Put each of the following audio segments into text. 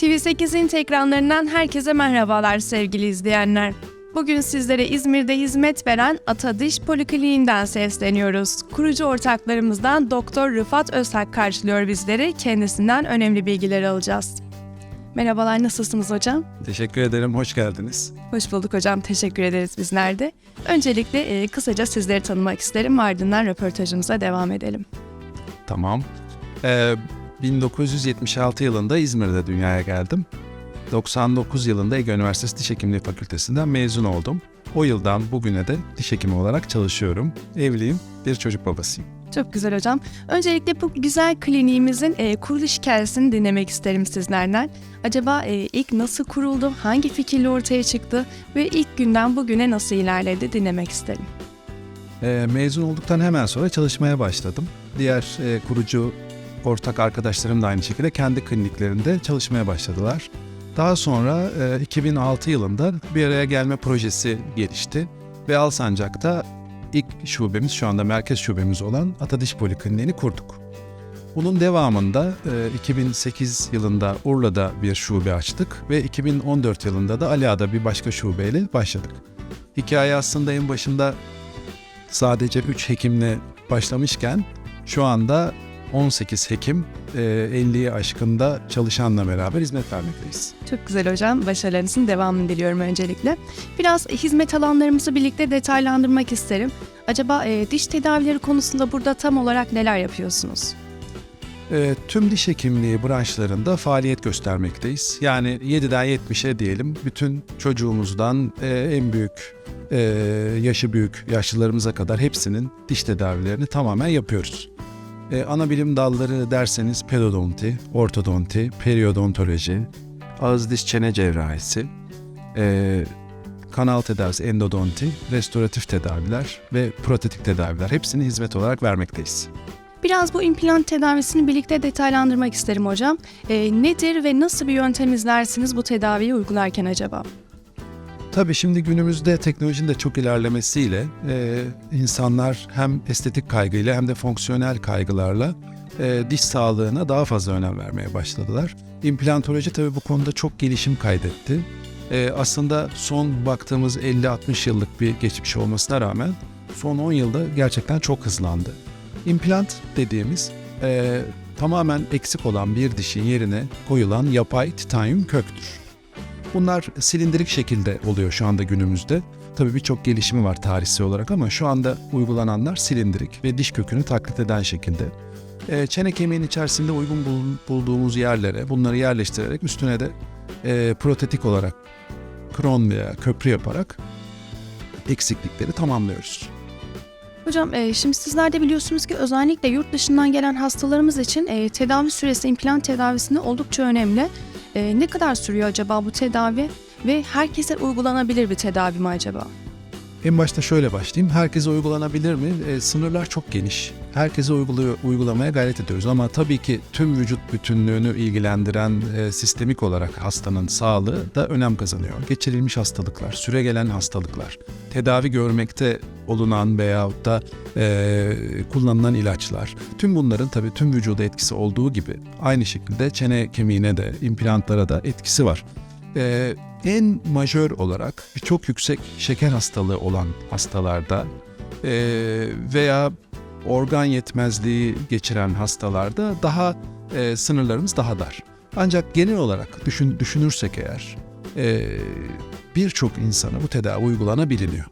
TV8'in ekranlarından herkese merhabalar sevgili izleyenler. Bugün sizlere İzmir'de hizmet veren Ata Diş Polikliniğinden sesleniyoruz. Kurucu ortaklarımızdan Doktor Rıfat Özhak karşılıyor bizleri. Kendisinden önemli bilgiler alacağız. Merhabalar, nasılsınız hocam? Teşekkür ederim, hoş geldiniz. Hoş bulduk hocam, teşekkür ederiz bizler de. Öncelikle e, kısaca sizleri tanımak isterim, ardından röportajımıza devam edelim. Tamam. Ee, 1976 yılında İzmir'de dünyaya geldim. 99 yılında Ege Üniversitesi Diş Hekimliği Fakültesinden mezun oldum. O yıldan bugüne de diş hekimi olarak çalışıyorum. Evliyim, bir çocuk babasıyım. Çok güzel hocam. Öncelikle bu güzel kliniğimizin e, kuruluş hikayesini dinlemek isterim sizlerden. Acaba e, ilk nasıl kuruldu, hangi fikirle ortaya çıktı ve ilk günden bugüne nasıl ilerledi dinlemek isterim. Ee, mezun olduktan hemen sonra çalışmaya başladım. Diğer e, kurucu ortak arkadaşlarım da aynı şekilde kendi kliniklerinde çalışmaya başladılar. Daha sonra e, 2006 yılında bir araya gelme projesi gelişti ve Alsancak'ta ilk şubemiz şu anda merkez şubemiz olan Atadiş Polikliniğini kurduk. Bunun devamında e, 2008 yılında Urla'da bir şube açtık ve 2014 yılında da Aliağa'da bir başka şubeyle başladık. Hikaye aslında en başında sadece 3 hekimle başlamışken şu anda 18 hekim e, 50'yi aşkında çalışanla beraber hizmet vermekteyiz. Çok güzel hocam. Başarılarınızın devamını diliyorum öncelikle. Biraz hizmet alanlarımızı birlikte detaylandırmak isterim. Acaba e, diş tedavileri konusunda burada tam olarak neler yapıyorsunuz? E, tüm diş hekimliği branşlarında faaliyet göstermekteyiz. Yani 7'den 70'e diyelim bütün çocuğumuzdan e, en büyük e, yaşı büyük yaşlılarımıza kadar hepsinin diş tedavilerini tamamen yapıyoruz. E, ana bilim dalları derseniz pedodonti, ortodonti, periodontoloji, ağız diş çene cerrahisi, e, kanal tedavisi, endodonti, restoratif tedaviler ve protetik tedaviler hepsini hizmet olarak vermekteyiz. Biraz bu implant tedavisini birlikte detaylandırmak isterim hocam. E, nedir ve nasıl bir yöntem izlersiniz bu tedaviyi uygularken acaba? Tabii şimdi günümüzde teknolojinin de çok ilerlemesiyle e, insanlar hem estetik kaygıyla hem de fonksiyonel kaygılarla e, diş sağlığına daha fazla önem vermeye başladılar. İmplantoloji tabii bu konuda çok gelişim kaydetti. E, aslında son baktığımız 50-60 yıllık bir geçmiş olmasına rağmen son 10 yılda gerçekten çok hızlandı. İmplant dediğimiz e, tamamen eksik olan bir dişin yerine koyulan yapay titanyum köktür. Bunlar silindirik şekilde oluyor şu anda günümüzde. Tabii birçok gelişimi var tarihsel olarak ama şu anda uygulananlar silindirik ve diş kökünü taklit eden şekilde. E, çene kemiğinin içerisinde uygun bul- bulduğumuz yerlere bunları yerleştirerek üstüne de e, protetik olarak kron veya köprü yaparak eksiklikleri tamamlıyoruz. Hocam e, şimdi sizler de biliyorsunuz ki özellikle yurt dışından gelen hastalarımız için e, tedavi süresi implant tedavisinde oldukça önemli. E, ne kadar sürüyor acaba bu tedavi ve herkese uygulanabilir bir tedavi mi acaba? En başta şöyle başlayayım. Herkese uygulanabilir mi? E, sınırlar çok geniş. Herkese uyguluyor, uygulamaya gayret ediyoruz ama tabii ki tüm vücut bütünlüğünü ilgilendiren e, sistemik olarak hastanın sağlığı da önem kazanıyor. Geçirilmiş hastalıklar, süregelen hastalıklar, tedavi görmekte olunan veyahut da e, kullanılan ilaçlar. Tüm bunların tabii tüm vücuda etkisi olduğu gibi aynı şekilde çene kemiğine de, implantlara da etkisi var. E, en majör olarak çok yüksek şeker hastalığı olan hastalarda e, veya organ yetmezliği geçiren hastalarda daha e, sınırlarımız daha dar. Ancak genel olarak düşün, düşünürsek eğer e, birçok insana bu tedavi uygulanabiliyor.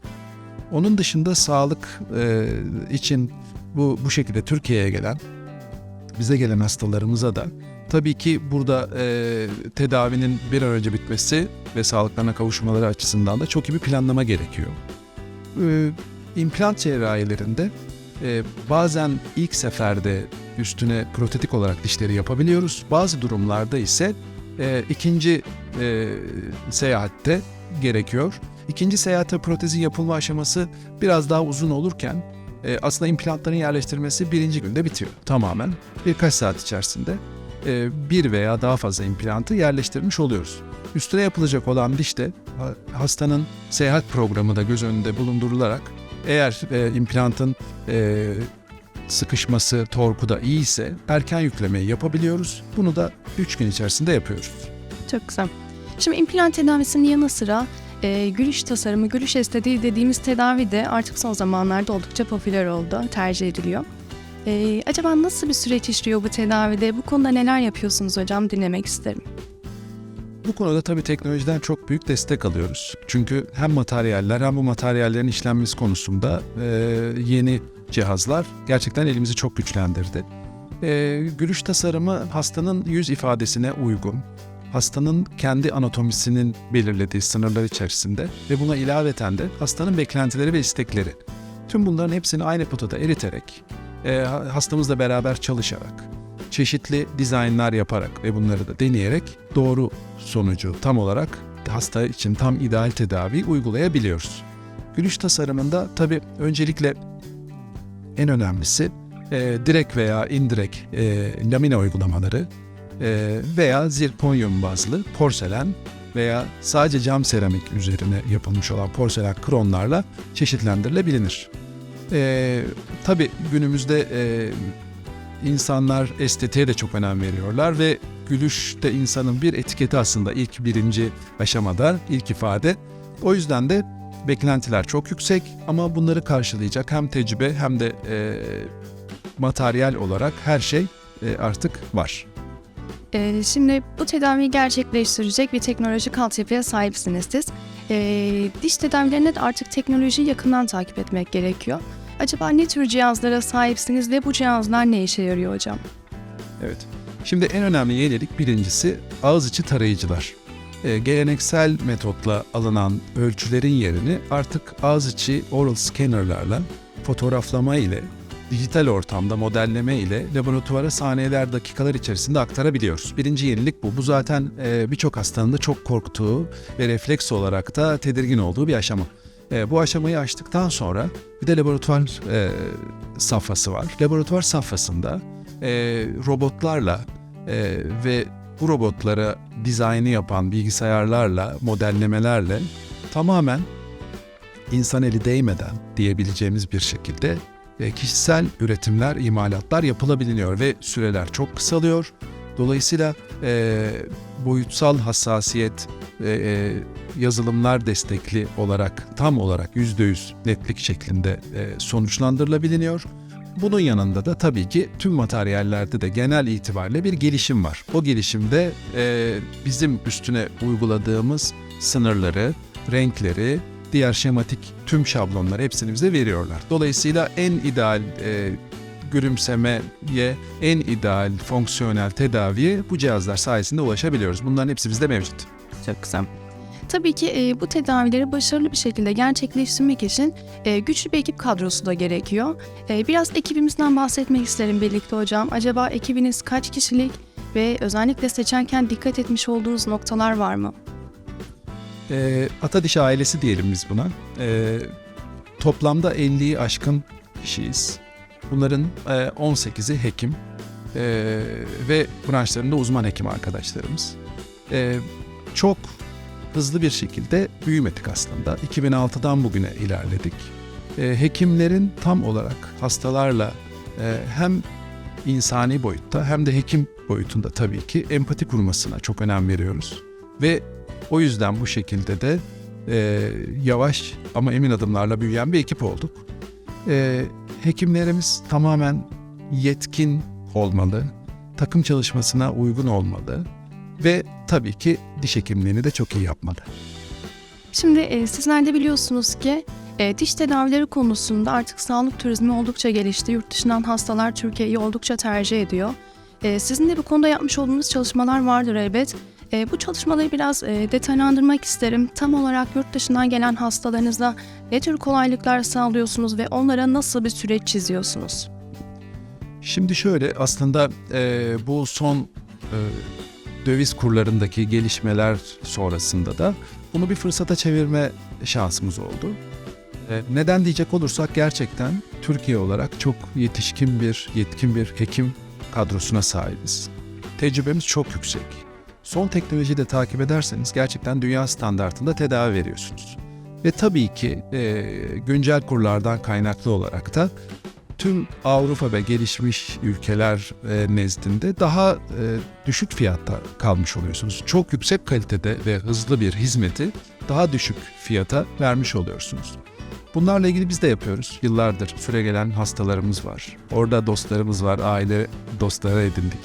Onun dışında sağlık e, için bu bu şekilde Türkiye'ye gelen bize gelen hastalarımıza da tabii ki burada e, tedavinin bir an önce bitmesi ve sağlıklarına kavuşmaları açısından da çok iyi bir planlama gerekiyor. E, implant cerrahilerinde e, bazen ilk seferde üstüne protetik olarak dişleri yapabiliyoruz. Bazı durumlarda ise e, ikinci e, seyahatte gerekiyor. İkinci seyahatte protezin yapılma aşaması biraz daha uzun olurken e, aslında implantların yerleştirmesi birinci günde bitiyor tamamen. Birkaç saat içerisinde bir veya daha fazla implantı yerleştirmiş oluyoruz. Üstüne yapılacak olan diş de ha- hastanın seyahat programı da göz önünde bulundurularak eğer e, implantın e, sıkışması, torku da iyi ise erken yüklemeyi yapabiliyoruz. Bunu da 3 gün içerisinde yapıyoruz. Çok güzel. Şimdi implant tedavisinin yanı sıra e, gülüş tasarımı, gülüş estetiği dediğimiz tedavi de artık son zamanlarda oldukça popüler oldu, tercih ediliyor. E, acaba nasıl bir süreç işliyor bu tedavide? Bu konuda neler yapıyorsunuz hocam? Dinlemek isterim. Bu konuda tabii teknolojiden çok büyük destek alıyoruz. Çünkü hem materyaller hem bu materyallerin işlenmesi konusunda e, yeni cihazlar gerçekten elimizi çok güçlendirdi. E, gülüş tasarımı hastanın yüz ifadesine uygun, hastanın kendi anatomisinin belirlediği sınırlar içerisinde ve buna ilaveten de hastanın beklentileri ve istekleri. Tüm bunların hepsini aynı potada eriterek, e, hastamızla beraber çalışarak, çeşitli dizaynlar yaparak ve bunları da deneyerek doğru sonucu tam olarak hasta için tam ideal tedavi uygulayabiliyoruz. Gülüş tasarımında tabii öncelikle en önemlisi e, direkt veya indirekt e, lamine uygulamaları e, veya zirkonyum bazlı porselen veya sadece cam seramik üzerine yapılmış olan porselen kronlarla çeşitlendirilebilir. E, tabii günümüzde e, insanlar estetiğe de çok önem veriyorlar ve gülüş de insanın bir etiketi aslında ilk birinci aşamada ilk ifade. O yüzden de beklentiler çok yüksek ama bunları karşılayacak hem tecrübe hem de e, materyal olarak her şey e, artık var. E, şimdi bu tedaviyi gerçekleştirecek bir teknolojik altyapıya sahipsiniz siz. E, diş tedavilerinde de artık teknolojiyi yakından takip etmek gerekiyor. Acaba ne tür cihazlara sahipsiniz ve bu cihazlar ne işe yarıyor hocam? Evet. Şimdi en önemli yenilik birincisi ağız içi tarayıcılar. Ee, geleneksel metotla alınan ölçülerin yerini artık ağız içi oral scannerlarla fotoğraflama ile dijital ortamda modelleme ile laboratuvara saniyeler dakikalar içerisinde aktarabiliyoruz. Birinci yenilik bu. Bu zaten e, birçok hastanın da çok korktuğu ve refleks olarak da tedirgin olduğu bir aşama. E, bu aşamayı aştıktan sonra bir de laboratuvar e, safhası var. Laboratuvar safhasında e, robotlarla e, ve bu robotlara dizaynı yapan bilgisayarlarla, modellemelerle tamamen insan eli değmeden diyebileceğimiz bir şekilde e, kişisel üretimler, imalatlar yapılabiliyor ve süreler çok kısalıyor. Dolayısıyla e, boyutsal hassasiyet e, e, yazılımlar destekli olarak tam olarak %100 netlik şeklinde e, sonuçlandırılabiliyor. Bunun yanında da tabii ki tüm materyallerde de genel itibariyle bir gelişim var. O gelişimde e, bizim üstüne uyguladığımız sınırları, renkleri, diğer şematik tüm şablonları hepsini bize veriyorlar. Dolayısıyla en ideal e, gülümsemeye, en ideal fonksiyonel tedaviye bu cihazlar sayesinde ulaşabiliyoruz. Bunların hepsi bizde mevcut. Güzel. Tabii ki e, bu tedavileri başarılı bir şekilde gerçekleştirmek için e, güçlü bir ekip kadrosu da gerekiyor. E, biraz ekibimizden bahsetmek isterim birlikte hocam. Acaba ekibiniz kaç kişilik ve özellikle seçerken dikkat etmiş olduğunuz noktalar var mı? E, Atadiş ailesi diyelim biz buna. E, toplamda 50'yi aşkın kişiyiz. Bunların e, 18'i hekim e, ve branşlarında uzman hekim arkadaşlarımız. E, çok hızlı bir şekilde büyümedik aslında. 2006'dan bugüne ilerledik. E, hekimlerin tam olarak hastalarla e, hem insani boyutta hem de hekim boyutunda tabii ki empati kurmasına çok önem veriyoruz. Ve o yüzden bu şekilde de e, yavaş ama emin adımlarla büyüyen bir ekip olduk. E, hekimlerimiz tamamen yetkin olmalı, takım çalışmasına uygun olmalı ve tabii ki diş hekimliğini de çok iyi yapmalı. Şimdi e, sizler de biliyorsunuz ki e, diş tedavileri konusunda artık sağlık turizmi oldukça gelişti. Yurt dışından hastalar Türkiye'yi oldukça tercih ediyor. E, sizin de bu konuda yapmış olduğunuz çalışmalar vardır elbet. E, bu çalışmaları biraz e, detaylandırmak isterim. Tam olarak yurt dışından gelen hastalarınıza ne tür kolaylıklar sağlıyorsunuz ve onlara nasıl bir süreç çiziyorsunuz? Şimdi şöyle aslında e, bu son e, döviz kurlarındaki gelişmeler sonrasında da bunu bir fırsata çevirme şansımız oldu. E, neden diyecek olursak gerçekten Türkiye olarak çok yetişkin bir, yetkin bir hekim kadrosuna sahibiz. Tecrübemiz çok yüksek. Son teknolojiyi de takip ederseniz gerçekten dünya standartında tedavi veriyorsunuz. Ve tabii ki e, güncel kurlardan kaynaklı olarak da tüm Avrupa ve gelişmiş ülkeler e, nezdinde daha e, düşük fiyatta kalmış oluyorsunuz. Çok yüksek kalitede ve hızlı bir hizmeti daha düşük fiyata vermiş oluyorsunuz. Bunlarla ilgili biz de yapıyoruz. Yıllardır süregelen hastalarımız var. Orada dostlarımız var, aile dostları edindik.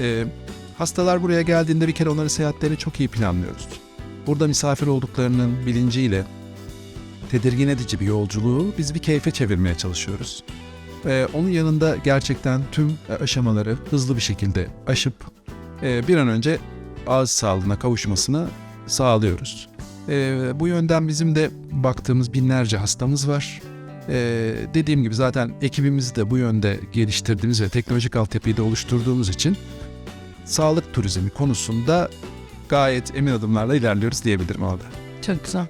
E, hastalar buraya geldiğinde bir kere onların seyahatlerini çok iyi planlıyoruz. Burada misafir olduklarının bilinciyle tedirgin edici bir yolculuğu biz bir keyfe çevirmeye çalışıyoruz. Ee, onun yanında gerçekten tüm aşamaları hızlı bir şekilde aşıp e, bir an önce ağız sağlığına kavuşmasını sağlıyoruz. Ee, bu yönden bizim de baktığımız binlerce hastamız var. Ee, dediğim gibi zaten ekibimizi de bu yönde geliştirdiğimiz ve teknolojik altyapıyı da oluşturduğumuz için sağlık turizmi konusunda gayet emin adımlarla ilerliyoruz diyebilirim orada. Çok güzel.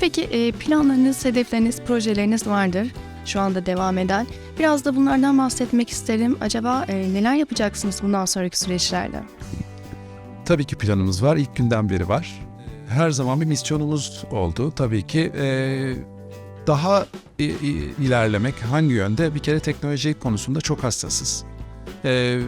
Peki e, planlarınız, hedefleriniz, projeleriniz vardır şu anda devam eden. Biraz da bunlardan bahsetmek isterim. Acaba e, neler yapacaksınız bundan sonraki süreçlerde? Tabii ki planımız var. İlk günden beri var. Her zaman bir misyonumuz oldu. Tabii ki eee, daha i- ilerlemek hangi yönde? Bir kere teknoloji konusunda çok hassasız. Eee,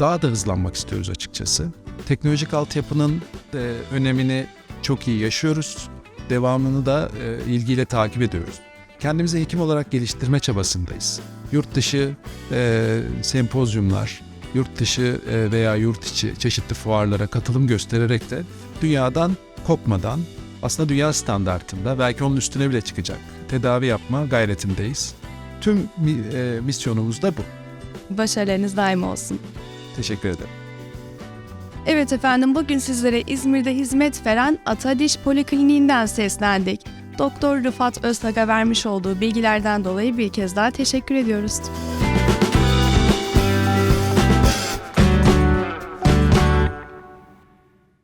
daha da hızlanmak istiyoruz açıkçası. Teknolojik altyapının e, önemini çok iyi yaşıyoruz. Devamını da e, ilgiyle takip ediyoruz. Kendimizi hekim olarak geliştirme çabasındayız. Yurt dışı e, sempozyumlar, yurt dışı e, veya yurt içi çeşitli fuarlara katılım göstererek de dünyadan kopmadan aslında dünya standartında belki onun üstüne bile çıkacak tedavi yapma gayretindeyiz. Tüm e, misyonumuz da bu. Başarılarınız daim olsun. Teşekkür ederim. Evet efendim bugün sizlere İzmir'de hizmet veren Ata Diş Polikliniğinden seslendik. Doktor Rıfat Öztag'a vermiş olduğu bilgilerden dolayı bir kez daha teşekkür ediyoruz.